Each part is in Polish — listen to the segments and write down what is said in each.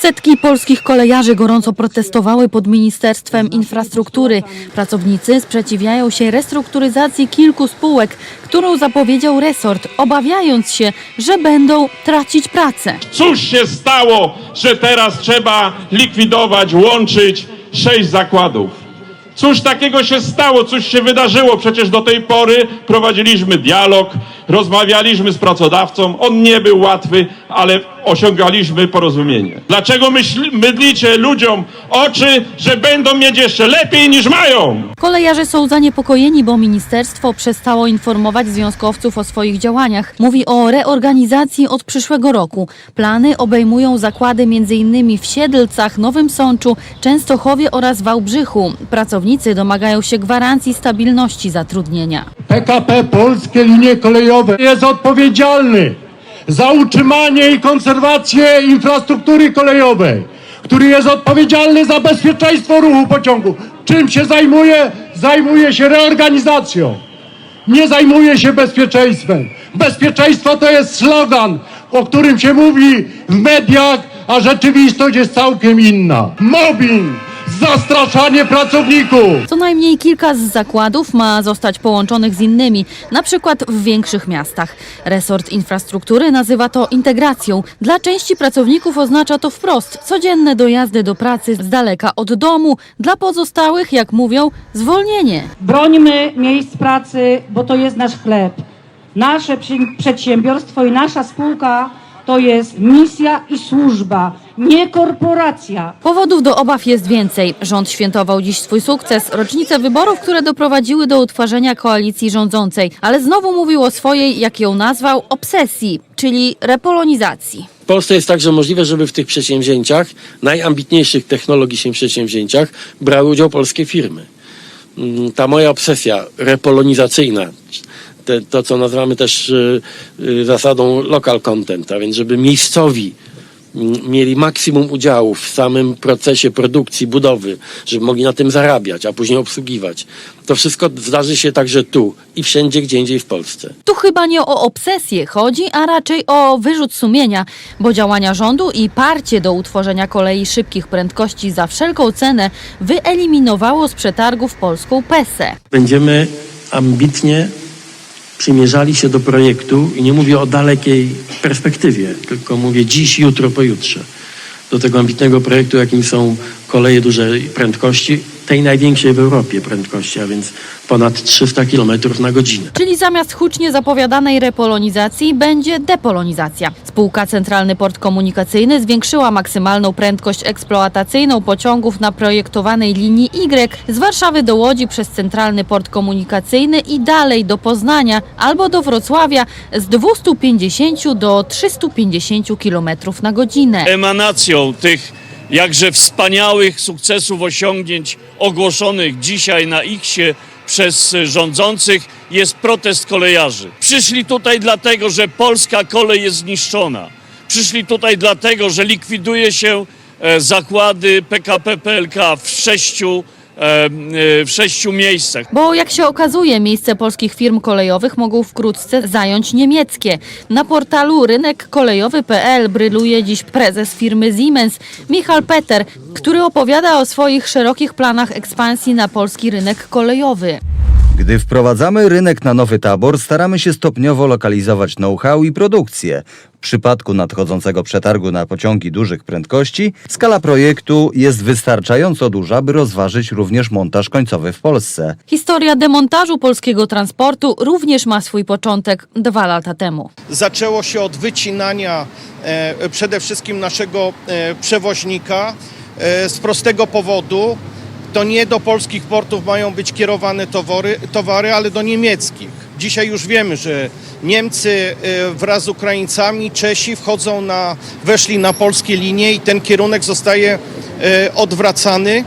Setki polskich kolejarzy gorąco protestowały pod Ministerstwem Infrastruktury. Pracownicy sprzeciwiają się restrukturyzacji kilku spółek, którą zapowiedział resort, obawiając się, że będą tracić pracę. Cóż się stało, że teraz trzeba likwidować, łączyć sześć zakładów? Cóż takiego się stało, cóż się wydarzyło? Przecież do tej pory prowadziliśmy dialog, rozmawialiśmy z pracodawcą. On nie był łatwy, ale osiągaliśmy porozumienie. Dlaczego myśl, mydlicie ludziom oczy, że będą mieć jeszcze lepiej niż mają? Kolejarze są zaniepokojeni, bo ministerstwo przestało informować związkowców o swoich działaniach. Mówi o reorganizacji od przyszłego roku. Plany obejmują zakłady m.in. w Siedlcach, Nowym Sączu, Częstochowie oraz Wałbrzychu. Pracownicy domagają się gwarancji stabilności zatrudnienia. PKP Polskie Linie Kolejowe jest odpowiedzialny za utrzymanie i konserwację infrastruktury kolejowej, który jest odpowiedzialny za bezpieczeństwo ruchu pociągu. Czym się zajmuje? Zajmuje się reorganizacją. Nie zajmuje się bezpieczeństwem. Bezpieczeństwo to jest slogan, o którym się mówi w mediach, a rzeczywistość jest całkiem inna. Mobbing, zastraszanie pracowników. Co najmniej kilka z zakładów ma zostać połączonych z innymi, na przykład w większych miastach. Resort infrastruktury nazywa to integracją. Dla części pracowników oznacza to wprost codzienne dojazdy do pracy z daleka od domu, dla pozostałych, jak mówią, zwolnienie. Brońmy miejsc pracy, bo to jest nasz chleb. Nasze przedsiębiorstwo i nasza spółka to jest misja i służba, nie korporacja. Powodów do obaw jest więcej. Rząd świętował dziś swój sukces, rocznicę wyborów, które doprowadziły do utworzenia koalicji rządzącej, ale znowu mówił o swojej, jak ją nazwał, obsesji, czyli repolonizacji. W Polsce jest także możliwe, żeby w tych przedsięwzięciach, najambitniejszych technologicznie przedsięwzięciach, brały udział polskie firmy. Mm, Ta moja obsesja repolonizacyjna, te, to co nazywamy też y, y, zasadą local content, a więc żeby miejscowi mm, mieli maksimum udziału w samym procesie produkcji, budowy, żeby mogli na tym zarabiać, a później obsługiwać. To wszystko zdarzy się także tu i wszędzie, gdzie indziej w Polsce. Tu chyba nie o obsesję chodzi, a raczej o wyrzut sumienia, bo działania rządu i parcie do utworzenia kolei szybkich prędkości za wszelką cenę wyeliminowało z przetargów polską PESę. Będziemy ambitnie przymierzali się do projektu i nie mówię o dalekiej perspektywie, tylko mówię dziś, jutro, pojutrze. Do tego ambitnego projektu, jakim są koleje dużej prędkości, tej największej w Europie prędkości, a więc ponad 300 km na godzinę. Czyli zamiast hucznie zapowiadanej repolonizacji będzie depolonizacja. Spółka Centralny Port Komunikacyjny zwiększyła maksymalną prędkość eksploatacyjną pociągów na projektowanej linii Y z Warszawy do Łodzi przez Centralny Port Komunikacyjny i dalej do Poznania albo do Wrocławia z 250 do 350 km na godzinę. emanacją tych jakże wspaniałych sukcesów, osiągnięć ogłoszonych dzisiaj na X-ie przez rządzących jest protest kolejarzy. Przyszli tutaj dlatego, że polska kolej jest zniszczona. Przyszli tutaj dlatego, że likwiduje się e, zakłady PKP PLK w sześciu, w sześciu miejscach. Bo jak się okazuje, miejsce polskich firm kolejowych mogą wkrótce zająć niemieckie. Na portalu rynekkolejowy.pl bryluje dziś prezes firmy Siemens, Michal Peter, który opowiada o swoich szerokich planach ekspansji na polski rynek kolejowy. Gdy wprowadzamy rynek na nowy tabor, staramy się stopniowo lokalizować know-how i produkcję. W przypadku nadchodzącego przetargu na pociągi dużych prędkości, skala projektu jest wystarczająco duża, by rozważyć również montaż końcowy w Polsce. Historia demontażu polskiego transportu również ma swój początek dwa lata temu. zaczęło się od wycinania e, przede wszystkim naszego e, przewoźnika e, z prostego powodu. To nie do polskich portów mają być kierowane towory, towary, ale do niemieckich. Dzisiaj już wiemy, że Niemcy e, wraz z Ukraińcami, Czesi wchodzą na, weszli na polskie linie i ten kierunek zostaje e, odwracany.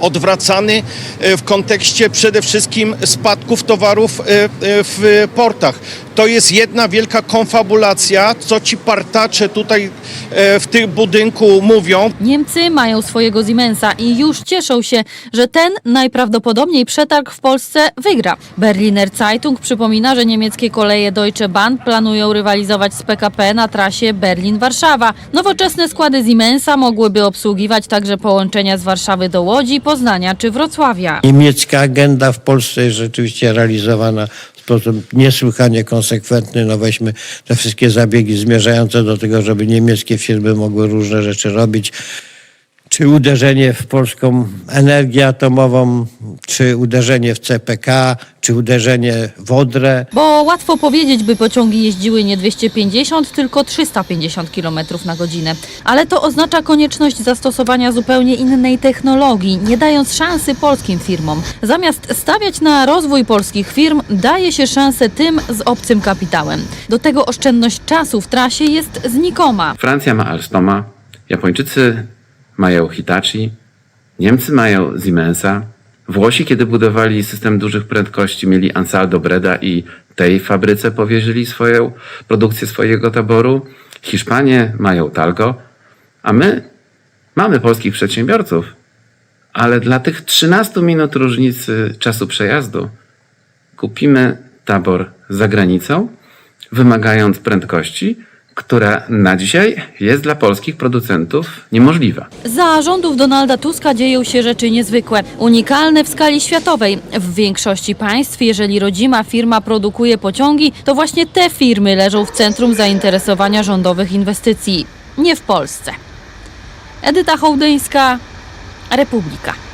Odwracany e, w kontekście przede wszystkim spadków towarów e, e, w portach. To jest jedna wielka konfabulacja, co ci partacze tutaj w tym budynku mówią. Niemcy mają swojego Siemensa i już cieszą się, że ten najprawdopodobniej przetarg w Polsce wygra. Berliner Zeitung przypomina, że niemieckie koleje Deutsche Bahn planują rywalizować z PKP na trasie Berlin-Warszawa. Nowoczesne składy Siemensa mogłyby obsługiwać także połączenia z Warszawy do Łodzi, Poznania czy Wrocławia. Niemiecka agenda w Polsce jest rzeczywiście realizowana sposób niesłychanie konsekwentny. No weźmy te wszystkie zabiegi zmierzające do tego, żeby niemieckie firmy mogły różne rzeczy robić. Czy uderzenie w polską energię atomową, czy uderzenie w CPK, czy uderzenie w Odrę. Bo łatwo powiedzieć, by pociągi jeździły nie 250, tylko 350 km na godzinę. Ale to oznacza konieczność zastosowania zupełnie innej technologii, nie dając szansy polskim firmom. Zamiast stawiać na rozwój polskich firm, daje się szansę tym z obcym kapitałem. Do tego oszczędność czasu w trasie jest znikoma. Francja ma Alstoma, Japończycy mają Hitachi, Niemcy mają Siemensa, Włosi, kiedy budowali system dużych prędkości, mieli Ansaldo Breda i tej fabryce powierzyli swoją produkcję swojego taboru. Hiszpanie mają Talgo, a my mamy polskich przedsiębiorców, ale dla tych 13 minut różnicy czasu przejazdu kupimy tabor za granicą, wymagając prędkości, która na dzisiaj jest dla polskich producentów niemożliwa. Za rządów Donalda Tuska dzieją się rzeczy niezwykłe, unikalne w skali światowej. W większości państw, jeżeli rodzima firma produkuje pociągi, to właśnie te firmy leżą w centrum zainteresowania rządowych inwestycji. Nie w Polsce. Edyta Hołdyńska, Republika.